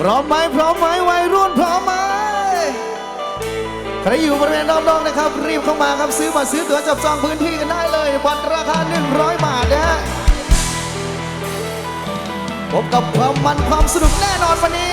พร้อมไหมพร้อมไหมวัยรุ่นพร้อมไหมใครอยู่บริเวณรอบๆนะครับ รีบเข้ามาครับซื้อบัตรซื้อตั๋วจับจองพื้นที่กันได้เลยบัตรราคา 100 บาทนะฮะพบกับความมันความสนุกแน่นอนวันนี้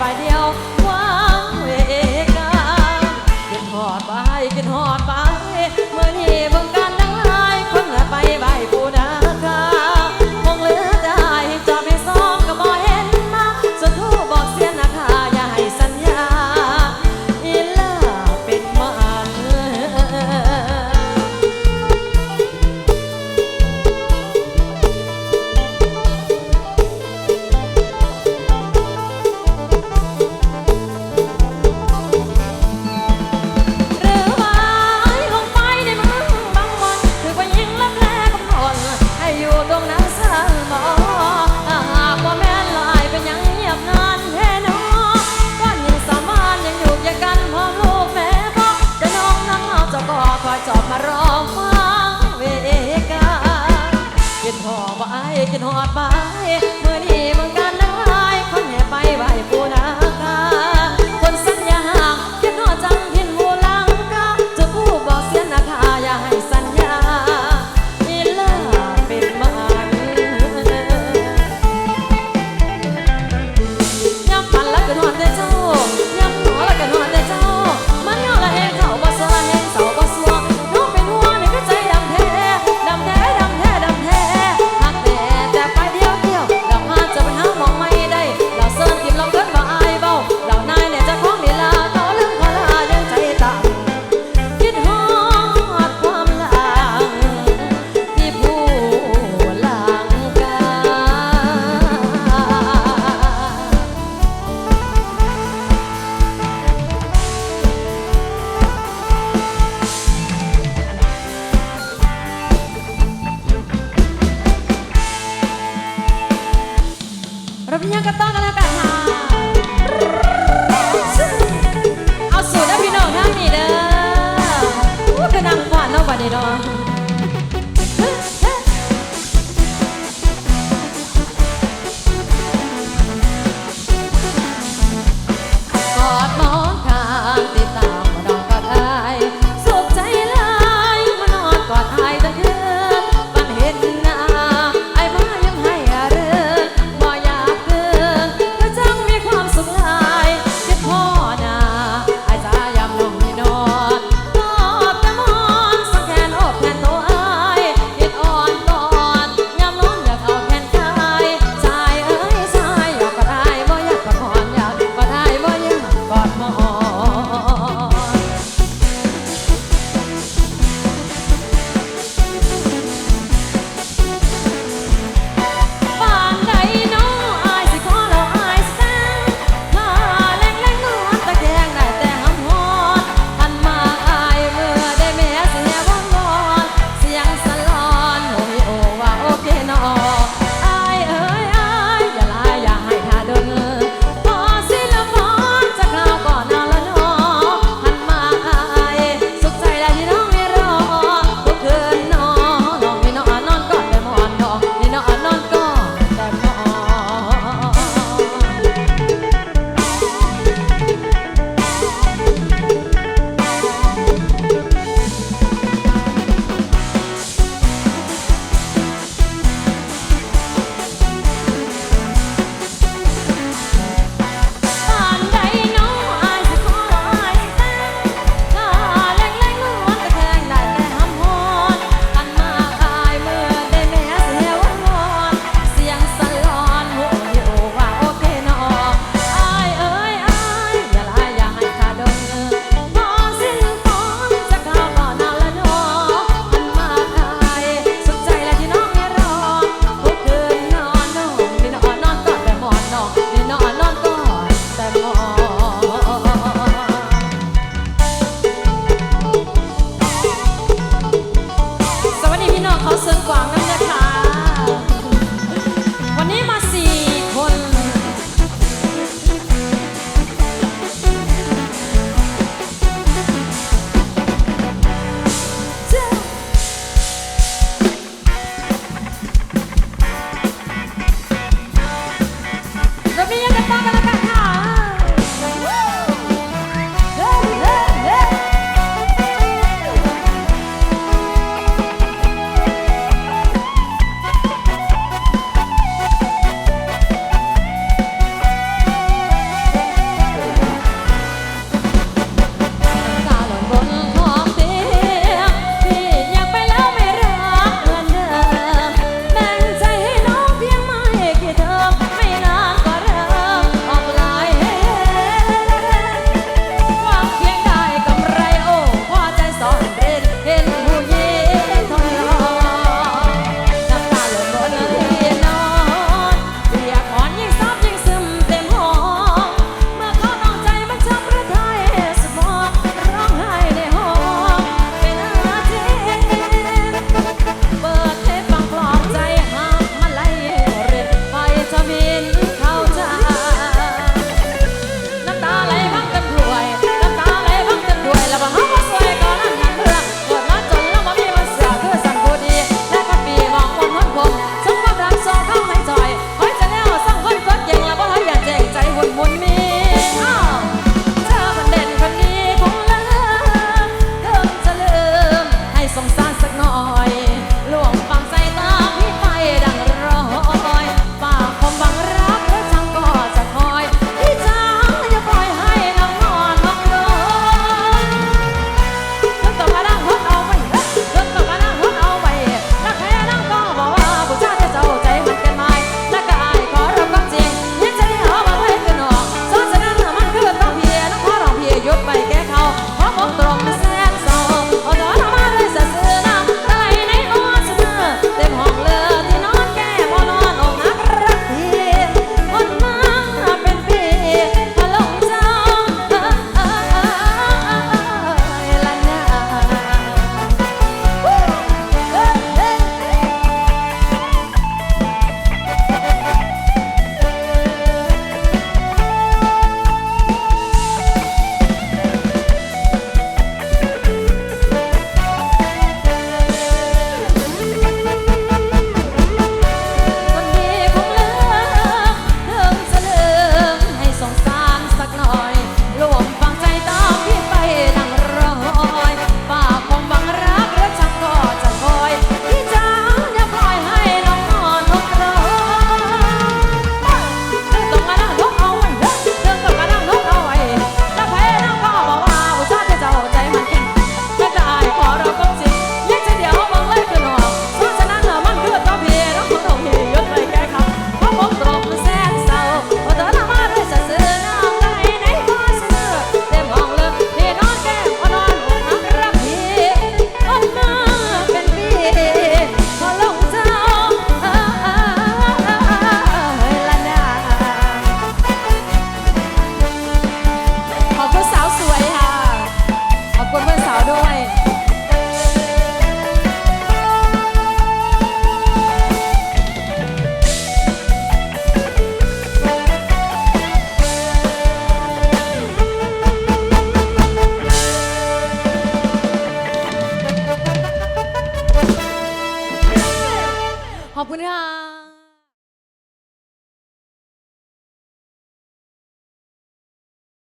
拜了 ว่าไอ้กินหอดไป